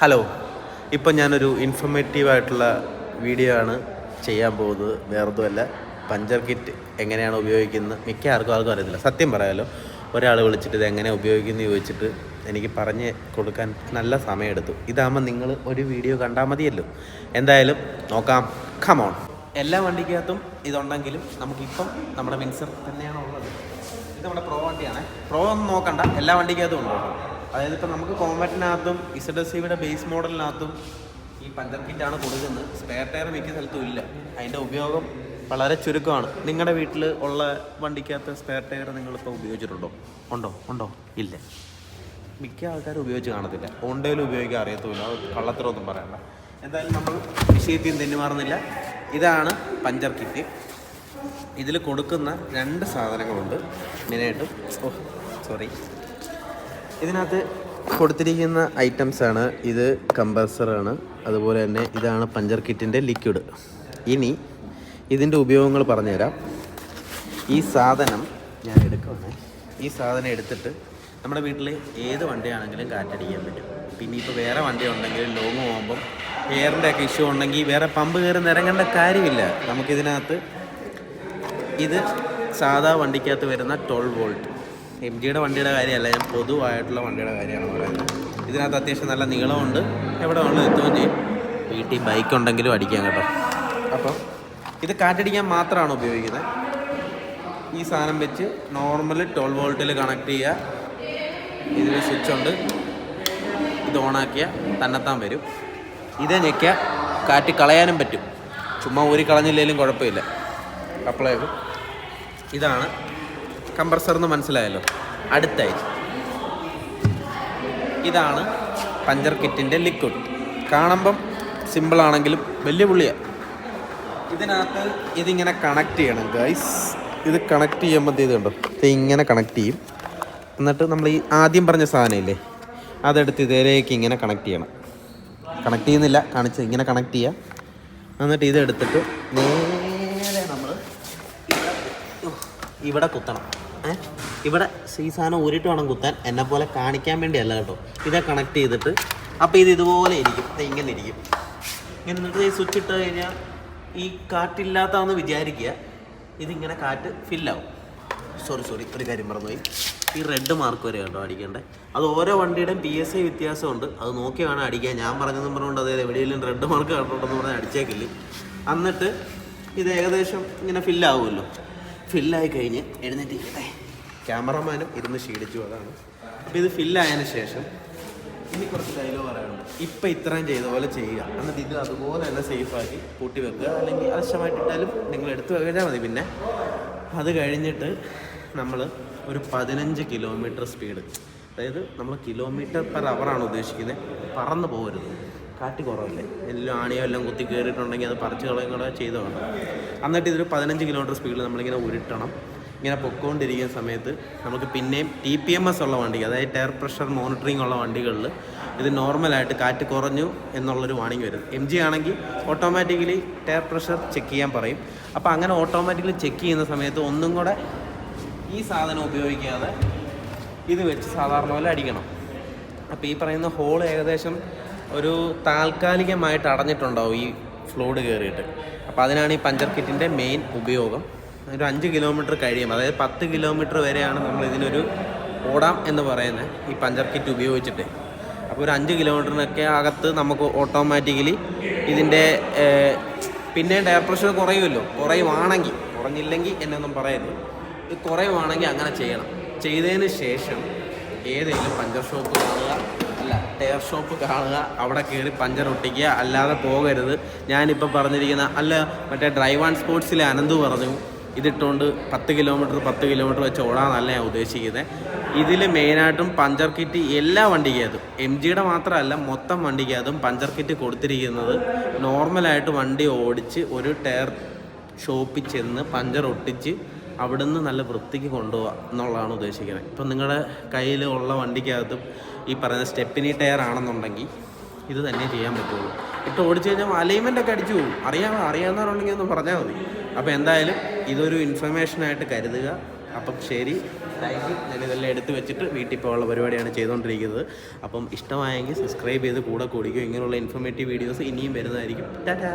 Hello ഇപ്പം ഞാനൊരു informative ആയിട്ടുള്ള വീഡിയോ ആണ് ചെയ്യാൻ പോകുന്നത്. വേറൊന്നുമല്ല. പഞ്ചർ കിറ്റ് എങ്ങനെയാണ് ഉപയോഗിക്കുന്നത്? മിക്ക ആർക്കും ആർക്കും അറിയത്തില്ല. സത്യം പറയാലോ ഒരാൾ വിളിച്ചിട്ട് ഇത് എങ്ങനെ ഉപയോഗിക്കുന്നു ചോദിച്ചിട്ട് എനിക്ക് പറഞ്ഞ് കൊടുക്കാൻ നല്ല സമയമെടുത്തു. ഇതാകുമ്പോൾ നിങ്ങൾ ഒരു വീഡിയോ കണ്ടാൽ മതിയല്ലോ. എന്തായാലും നോക്കാം. കമോൺ എല്ലാ വണ്ടിക്കകത്തും ഇതുണ്ടെങ്കിലും നമുക്കിപ്പം നമ്മുടെ മിൻസർ തന്നെയാണ് ഉള്ളത് ഇത് നമ്മുടെ പ്രോ വണ്ടിയാണ്. പ്രോ ഒന്നും നോക്കണ്ട. എല്ലാ വണ്ടിക്കകത്തും ഉണ്ട്. അതായത് ഇപ്പം നമുക്ക് കോമ്പാറ്റിനകത്തും ഇസഡ് സിയുടെ ബേസ് മോഡലിനകത്തും ഈ പഞ്ചർ കിറ്റാണ് കൊടുക്കുന്നത്. സ്പെയർ ടയർ മിക്ക സ്ഥലത്തും ഇല്ല. അതിന്റെ ഉപയോഗം വളരെ ചുരുക്കമാണ്. നിങ്ങളുടെ വീട്ടിൽ ഉള്ള വണ്ടിക്കകത്ത് സ്പെയർ ടയർ നിങ്ങളിപ്പോൾ ഉപയോഗിച്ചിട്ടുണ്ടോ? ഉണ്ടോ? ഉണ്ടോ? ഇല്ല. മിക്ക ആൾക്കാരും ഉപയോഗിച്ച് കാണത്തില്ല. ഹോണ്ടയിൽ ഉപയോഗിക്കാൻ അറിയത്തുമില്ല. അത് പറയണ്ട എന്തായാലും നമ്മൾ വിഷയത്തിൽ നിന്ന് തെന്നുമാറുന്നില്ല ഇതാണ് പഞ്ചർ കിറ്റ് ഇതിൽ കൊടുക്കുന്ന രണ്ട് സാധനങ്ങളുണ്ട്. മെയിനായിട്ടും സോറി ഇതിനകത്ത് കൊടുത്തിരിക്കുന്ന ഐറ്റംസ് ആണ്. ഇത് കമ്പൾസറാണ് അതുപോലെ തന്നെ ഇതാണ് പഞ്ചർ കിറ്റിന്റെ ലിക്വിഡ് ഇനി ഇതിന്റെ ഉപയോഗങ്ങൾ പറഞ്ഞുതരാം. ഈ സാധനം ഞാൻ എടുക്കുവാണ്. ഈ സാധനം എടുത്തിട്ട് നമ്മുടെ വീട്ടിൽ ഏത് വണ്ടിയാണെങ്കിലും കാറ്റടിക്കാൻ പറ്റും. പിന്നെ ഇപ്പോൾ വേറെ വണ്ടി ഉണ്ടെങ്കിൽ ലോങ് പോകുമ്പം എയറിന്റെ ഒക്കെ ഇഷ്യൂ ഉണ്ടെങ്കിൽ വേറെ പമ്പ് കയറി നിരങ്ങേണ്ട കാര്യമില്ല. നമുക്കിതിനകത്ത് ഇത് സാധാ വണ്ടിക്കകത്ത് വരുന്ന ട്വൽവ് വോൾട്ട് എം ജിയുടെ വണ്ടിയുടെ കാര്യമല്ല ഞാൻ പൊതുവായിട്ടുള്ള വണ്ടിയുടെ കാര്യമാണ് പറയുന്നത്. ഇതിനകത്ത് അത്യാവശ്യം നല്ല നീളമുണ്ട്. എവിടെ ഉള്ളത് എത്തുകയും ചെയ്യും. വീട്ടിൽ ബൈക്ക് ഉണ്ടെങ്കിലും അടിക്കാം കേട്ടോ. അപ്പോൾ ഇത് കാറ്റടിക്കാൻ മാത്രമാണ് ഉപയോഗിക്കുന്നത്. ഈ സാധനം വെച്ച് നോർമൽ ട്വൽവ് വോൾട്ടിൽ കണക്ട് ചെയ്യുക. ഇതിൽ സ്വിച്ച് ഉണ്ട്. ഇത് ഓണാക്കിയാൽ തന്നെത്താൻ വരും. ഇതേ ഞെക്കിയ കാറ്റ് കളയാനും പറ്റും. ചുമ്മാ ഊരി കളഞ്ഞില്ലെങ്കിലും കുഴപ്പമില്ല. അപ്ലൈ ഇതാണ് കംപ്രസർ എന്ന് മനസ്സിലായല്ലോ. അടുത്തായി. ഇതാണ് പഞ്ചർ കിറ്റിന്റെ ലിക്വിഡ് കാണുമ്പം സിമ്പിളാണെങ്കിലും വലിയ പുള്ളിയാണ് ഇതിനകത്ത് ഇതിങ്ങനെ കണക്ട് ചെയ്യണം ഗൈസ് ഇത് കണക്ട് ചെയ്യുമ്പോൾ ഇത് കണ്ടോ ഇത് ഇങ്ങനെ കണക്ട് ചെയ്യും. എന്നിട്ട് നമ്മൾ ഈ ആദ്യം പറഞ്ഞ സാധനമില്ലേ അതെടുത്ത് ഇതിലേക്ക് ഇങ്ങനെ കണക്ട് ചെയ്യണം. കണക്ട് ചെയ്യുന്നില്ല. കാണിച്ച് ഇങ്ങനെ കണക്ട് ചെയ്യുക എന്നിട്ട് ഇതെടുത്തിട്ട് നേരെ നമ്മൾ ഇവിടെ കുത്തണം. ഇവിടെ ഈ സാധനം ഊരിട്ട് വേണം കുത്താൻ. എന്നെ പോലെ കാണിക്കാൻ വേണ്ടിയല്ല കേട്ടോ. ഇതെ കണക്ട് ചെയ്തിട്ട്. അപ്പോൾ ഇത് ഇതുപോലെ ഇരിക്കും. ഇത് ഇങ്ങനെ ഇരിക്കും. ഇങ്ങനെ എന്നിട്ട് ഈ സ്വിച്ച് ഇട്ട് കഴിഞ്ഞാൽ ഈ കാറ്റില്ലാത്തതെന്ന് വിചാരിക്കുക. ഇതിങ്ങനെ കാറ്റ് ഫില്ലാവും സോറി സോറി ഒരു കാര്യം മറന്നുപോയി. ഈ റെഡ് മാർക്ക് വരെ കേട്ടോ അടിക്കേണ്ടത് അത് ഓരോ വണ്ടിയുടെയും പി എസ് ഐ വ്യത്യാസമുണ്ട്. അത് നോക്കി വേണം അടിക്കാൻ. ഞാൻ പറഞ്ഞതെന്ന് പറഞ്ഞുകൊണ്ട് അതായത് എവിടെയെങ്കിലും റെഡ് മാർക്ക് കണ്ടിട്ടുണ്ടെന്ന് പറഞ്ഞാൽ അടിച്ചേക്കില്ല എന്നിട്ട് ഇത് ഏകദേശം ഇങ്ങനെ ഫില്ലാവുമല്ലോ ഫില്ലായി കഴിഞ്ഞ് എഴുന്നേറ്റിരിക്കട്ടെ. ക്യാമറമാനും ഇരുന്ന് ക്ഷീണിച്ചു അതാണ്. അപ്പോൾ ഇത് ഫില്ലായതിനു ശേഷം ഇനി കുറച്ച് ഡയലോഗ് പറയാനുണ്ട്. ഇപ്പം ഇത്രയും ചെയ്ത പോലെ ചെയ്യുക. എന്നിട്ട് ഇത് അതുപോലെ തന്നെ സേഫാക്കി കൂട്ടി വെക്കുക. അല്ലെങ്കിൽ ആവശ്യമായിട്ടിട്ടാലും നിങ്ങൾ എടുത്തു കഴിഞ്ഞാൽ മതി. പിന്നെ അത് കഴിഞ്ഞിട്ട് നമ്മൾ ഒരു പതിനഞ്ച് കിലോമീറ്റർ സ്പീഡ് അതായത് നമ്മൾ കിലോമീറ്റർ പെർ അവറാണ് ഉദ്ദേശിക്കുന്നത്. പറന്ന് പോകരുത് കാറ്റ് കുറവല്ലേ? എല്ലാം ആണിയോ എല്ലാം കുത്തി കയറിയിട്ടുണ്ടെങ്കിൽ അത് പറിച്ച് കളയും കൂടെ ചെയ്ത് വേണം എന്നിട്ട് ഇതൊരു പതിനഞ്ച് കിലോമീറ്റർ സ്പീഡിൽ നമ്മളിങ്ങനെ ഉരുട്ടണം. ഇങ്ങനെ പൊക്കോണ്ടിരിക്കുന്ന സമയത്ത് നമുക്ക് പിന്നെയും ടി പി എം എസ് ഉള്ള വണ്ടി അതായത് ടയർ പ്രഷർ മോണിറ്ററിംഗ് ഉള്ള വണ്ടികളിൽ ഇത് നോർമലായിട്ട് കാറ്റ് കുറഞ്ഞു എന്നുള്ളൊരു വാണിംഗ് വരും. എം ജി ആണെങ്കിൽ ഓട്ടോമാറ്റിക്കലി ടയർ പ്രഷർ ചെക്ക് ചെയ്യാൻ പറയും. അപ്പോൾ അങ്ങനെ ഓട്ടോമാറ്റിക്കലി ചെക്ക് ചെയ്യുന്ന സമയത്ത് ഒന്നും കൂടെ ഈ സാധനം ഉപയോഗിക്കാതെ ഇത് വെച്ച് സാധാരണ പോലെ അടിക്കണം. അപ്പോൾ ഈ പറയുന്ന ഹോൾ ഏകദേശം ഒരു താൽക്കാലികമായിട്ട് അടഞ്ഞിട്ടുണ്ടാവും ഈ ഫ്ലൂഡ് കയറിയിട്ട്. അപ്പോൾ അതിനാണ് ഈ പഞ്ചർ കിറ്റിന്റെ മെയിൻ ഉപയോഗം. ഒരു അഞ്ച് കിലോമീറ്റർ കഴിയും. അതായത് പത്ത് കിലോമീറ്റർ വരെയാണ് നമ്മൾ ഇതിനൊരു ഓടാം എന്ന് പറയുന്നത് ഈ പഞ്ചർ കിറ്റ് ഉപയോഗിച്ചിട്ട്. അപ്പോൾ ഒരു അഞ്ച് കിലോമീറ്ററിനൊക്കെ അകത്ത് നമുക്ക് ഓട്ടോമാറ്റിക്കലി ഇതിന്റെ പിന്നെ ടയർ പ്രഷർ കുറയുമല്ലോ. കുറയുവാണെങ്കിൽ കുറഞ്ഞില്ലെങ്കിൽ എന്നൊന്നും പറയരുത്. ഇത് കുറയുവാണെങ്കിൽ അങ്ങനെ ചെയ്യണം. ചെയ്തതിന് ശേഷം ഏതെങ്കിലും പഞ്ചർ ഷോപ്പ് കാണുക. അല്ല ടയർ ഷോപ്പ് കാണുക അവിടെ കയറി പഞ്ചർ ഒട്ടിക്കുക അല്ലാതെ പോകരുത്. ഞാനിപ്പോൾ പറഞ്ഞിരിക്കുന്ന അല്ല മറ്റേ ഡ്രൈവ് ആൻഡ് സ്പോർട്സിലെ അനന്ത് പറഞ്ഞു ഇതിട്ടുകൊണ്ട് പത്ത് കിലോമീറ്റർ പത്ത് കിലോമീറ്റർ വെച്ച് ഓടാന്നല്ല ഞാൻ ഉദ്ദേശിക്കുന്നത് ഇതിൽ മെയിനായിട്ടും പഞ്ചർ കിറ്റ് എല്ലാ വണ്ടിക്കകത്തും എം ജിയുടെ മാത്രമല്ല മൊത്തം വണ്ടിക്കകത്തും പഞ്ചർ കിറ്റ് കൊടുത്തിരിക്കുന്നത്. നോർമലായിട്ട് വണ്ടി ഓടിച്ച് ഒരു ടയർ ഷോപ്പിൽ ചെന്ന് പഞ്ചർ ഒട്ടിച്ച് അവിടുന്ന് നല്ല വൃത്തിക്ക് കൊണ്ടുപോകുക എന്നുള്ളതാണ് ഉദ്ദേശിക്കുന്നത്. ഇപ്പം നിങ്ങളുടെ കയ്യിൽ ഉള്ള വണ്ടിക്കകത്തും ഈ പറയുന്ന സ്റ്റെപ്പിനി ടയർ ആണെന്നുണ്ടെങ്കിൽ ഇത് തന്നെ ചെയ്യാൻ പറ്റുള്ളൂ. ഇട്ട് ഓടിച്ചു കഴിഞ്ഞാൽ അലൈൻമെന്റ് ഒക്കെ അടിച്ചു പോകും. അറിയാമോ അറിയാവുന്നവരുണ്ടെങ്കിൽ ഒന്ന് പറഞ്ഞാൽ മതി. അപ്പോൾ എന്തായാലും ഇതൊരു ഇൻഫർമേഷനായിട്ട് കരുതുക. അപ്പം ശരി. താങ്ക് യു ഞാനിതെല്ലാം എടുത്തു വെച്ചിട്ട് വീട്ടിൽ പോകാനുള്ള പരിപാടിയാണ് ചെയ്തുകൊണ്ടിരിക്കുന്നത്. അപ്പം ഇഷ്ടമായെങ്കിൽ സബ്സ്ക്രൈബ് ചെയ്ത് കൂടെ കൂടിക്കും. ഇങ്ങനെയുള്ള ഇൻഫോർമേറ്റീവ് വീഡിയോസ് ഇനിയും വരുന്നതായിരിക്കും. ടാറ്റാ